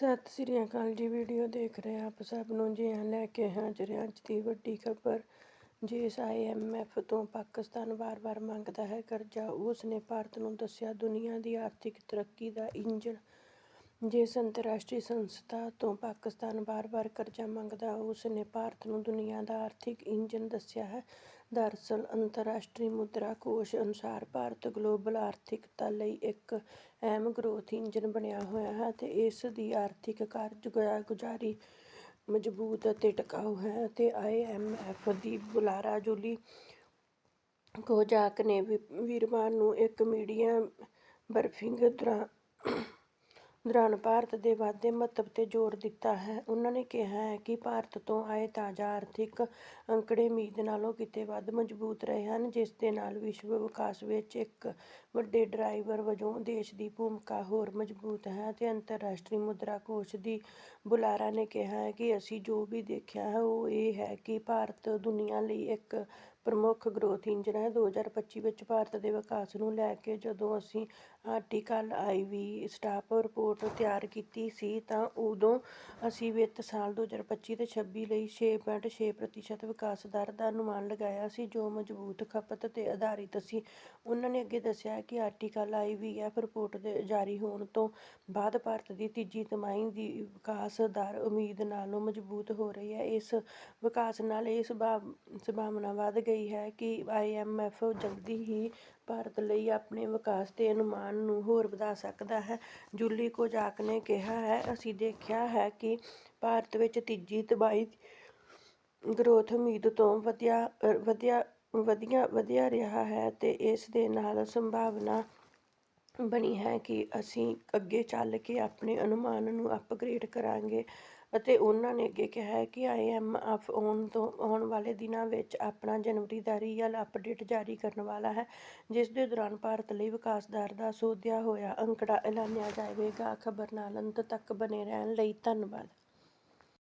ਸਤਿ ਸ੍ਰੀ ਅਕਾਲ ਜੀ, ਵੀਡੀਓ ਦੇਖ ਰਹੇ ਆਪ ਸਭ ਨੂੰ। ਜੀ ਹਾਂ, ਲੈ ਕੇ ਹਾਜ਼ਰ ਹਾਂ ਅੱਜ ਦੀ ਵੱਡੀ ਖਬਰ। ਜਿਸ ਆਈਐਮਐਫ ਤੋਂ ਪਾਕਿਸਤਾਨ ਵਾਰ-ਵਾਰ ਮੰਗਦਾ ਹੈ ਕਰਜ਼ਾ। ਉਸ ਨੇ ਭਾਰਤ ਨੂੰ ਦੱਸਿਆ, ਦੁਨੀਆ ਦੀ ਆਰਥਿਕ ਤਰੱਕੀ ਦਾ ਇੰਜਣ ਜਿਸ ਅੰਤਰਰਾਸ਼ਟਰੀ ਸੰਸਥਾ ਤੋਂ ਪਾਕਿਸਤਾਨ ਵਾਰ-ਵਾਰ ਕਰਜ਼ਾ ਮੰਗਦਾ ਉਸ ਨੇ ਭਾਰਤ ਨੂੰ ਦੁਨੀਆ ਦਾ ਆਰਥਿਕ ਇੰਜਣ ਦੱਸਿਆ ਹੈ। ਦਰਅਸਲ, ਅੰਤਰਰਾਸ਼ਟਰੀ ਮੁਦਰਾ ਕੋਸ਼ ਅਨੁਸਾਰ ਭਾਰਤ ਗਲੋਬਲ ਆਰਥਿਕਤਾ ਲਈ ਇੱਕ ਅਹਿਮ ਗਰੋਥ ਇੰਜਨ ਬਣਿਆ ਹੋਇਆ ਹੈ ਅਤੇ ਇਸ ਦੀ ਆਰਥਿਕ ਕਾਰਗੁਜ਼ਾਰੀ ਮਜ਼ਬੂਤ ਅਤੇ ਟਿਕਾਊ ਹੈ ਅਤੇ ਆਈਐਮਐਫ ਦੀ ਬੁਲਾਰਾ ਜੂਲੀ ਕੋਜਾਕ ਨੇ ਵੀਰਵਾਰ ਨੂੰ ਇੱਕ ਮੀਡੀਆ ਬਰੀਫਿੰਗ ਦੌਰਾਨ ਦੌਰਾਨ ਭਾਰਤ ਦੇ ਵਾਧੇ ਮਹੱਤਵ 'ਤੇ ਜ਼ੋਰ ਦਿੱਤਾ ਹੈ। ਉਨ੍ਹਾਂ ਨੇ ਕਿਹਾ ਹੈ ਕਿ ਭਾਰਤ ਤੋਂ ਆਏ ਤਾਜ਼ਾ ਆਰਥਿਕ ਅੰਕੜੇ ਉਮੀਦ ਨਾਲੋਂ ਕਿਤੇ ਵੱਧ ਮਜ਼ਬੂਤ ਰਹੇ ਹਨ, ਜਿਸ ਦੇ ਨਾਲ ਵਿਸ਼ਵ ਵਿਕਾਸ ਵਿੱਚ ਇੱਕ ਵੱਡੇ ਡਰਾਈਵਰ ਵਜੋਂ ਦੇਸ਼ ਦੀ ਭੂਮਿਕਾ ਹੋਰ ਮਜ਼ਬੂਤ ਹੈ ਅਤੇ ਅੰਤਰਰਾਸ਼ਟਰੀ ਮੁਦਰਾ ਕੋਸ਼ ਦੀ ਬੁਲਾਰਾ ਨੇ ਕਿਹਾ ਹੈ ਕਿ ਅਸੀਂ ਜੋ ਵੀ ਦੇਖਿਆ ਹੈ ਉਹ ਇਹ ਹੈ ਕਿ ਭਾਰਤ ਦੁਨੀਆ ਲਈ ਇੱਕ ਪ੍ਰਮੁੱਖ ਗਰੋਥ ਇੰਜਨ ਹੈ। ਦੋ ਹਜ਼ਾਰ ਪੱਚੀ ਵਿੱਚ ਭਾਰਤ ਦੇ ਵਿਕਾਸ ਨੂੰ ਲੈ ਕੇ ਜਦੋਂ ਅਸੀਂ ਆਰਟੀਕਲ ਆਈ ਸਟਾਫ ਰਿਪੋਰਟ ਤਿਆਰ ਕੀਤੀ ਸੀ ਤਾਂ ਉਦੋਂ ਅਸੀਂ ਵਿੱਤ ਸਾਲ ਦੋ ਹਜ਼ਾਰ ਪੱਚੀ ਤੇ ਛੱਬੀ ਲਈ ਛੇ ਪੁਆਇੰਟ ਛੇ ਪ੍ਰਤੀਸ਼ਤ ਵਿਕਾਸ ਦਰ ਦਾ ਅਨੁਮਾਨ ਲਗਾਇਆ ਸੀ, ਜੋ ਮਜ਼ਬੂਤ ਖਪਤ 'ਤੇ ਆਧਾਰਿਤ ਸੀ। ਉਹਨਾਂ ਨੇ ਅੱਗੇ ਦੱਸਿਆ ਕਿ ਆਰਟੀਕਲ ਆਈ ਐਫ ਰਿਪੋਰਟ ਦੇ ਜਾਰੀ ਹੋਣ ਤੋਂ ਬਾਅਦ ਭਾਰਤ ਦੀ ਤੀਜੀ ਤਿਮਾਹੀ ਦੀ ਵਿਕਾਸ ਦਰ ਉਮੀਦ ਨਾਲੋਂ ਮਜ਼ਬੂਤ ਹੋ ਰਹੀ ਹੈ। ਇਸ ਵਿਕਾਸ ਨਾਲ ਇਹ ਸੰਭਾਵਨਾ ਵਧ ਗਈ ਹੈ ਕਿ ਆਈਐਮਐਫ ਜਲਦੀ ਹੀ ਭਾਰਤ ਲਈ ਆਪਣੇ ਵਿਕਾਸ ਦੇ ਅਨੁਮਾਨ ਨੂੰ ਹੋਰ ਵਧਾ ਸਕਦਾ ਹੈ। ਜੂਲੀ ਕੋਜਾਕ ਨੇ ਕਿਹਾ ਹੈ, ਅਸੀਂ ਦੇਖਿਆ ਹੈ ਕਿ ਭਾਰਤ ਵਿੱਚ ਤੀਜੀ ਤਬਾਹੀ ਗਰੋਥ ਉਮੀਦ ਤੋਂ ਵਧਿਆ ਰਿਹਾ ਹੈ ਅਤੇ ਇਸ ਦੇ ਨਾਲ ਸੰਭਾਵਨਾ ਬਣੀ ਹੈ ਕਿ ਅਸੀਂ ਅੱਗੇ ਚੱਲ ਕੇ ਆਪਣੇ ਅਨੁਮਾਨ ਨੂੰ ਅਪਗ੍ਰੇਡ ਕਰਾਂਗੇ ਅਤੇ ਉਹਨਾਂ ਨੇ ਅੱਗੇ ਕਿਹਾ ਹੈ ਕਿ ਆਈ ਐੱਮ ਆਈਐਮਐਫ ਆਉਣ ਤੋਂ ਆਉਣ ਵਾਲੇ ਦਿਨਾਂ ਵਿੱਚ ਆਪਣਾ ਜਨਵਰੀ ਦਾ ਰੀਅਲ ਅਪਡੇਟ ਜਾਰੀ ਕਰਨ ਵਾਲਾ ਹੈ, ਜਿਸ ਦੇ ਦੌਰਾਨ ਭਾਰਤ ਲਈ ਵਿਕਾਸ ਦਰ ਦਾ ਸੋਧਿਆ ਹੋਇਆ ਅੰਕੜਾ ਐਲਾਨਿਆ ਜਾਵੇਗਾ। ਖਬਰ ਨਾਲ ਅੰਤ ਤੱਕ ਬਣੇ ਰਹਿਣ ਲਈ ਧੰਨਵਾਦ।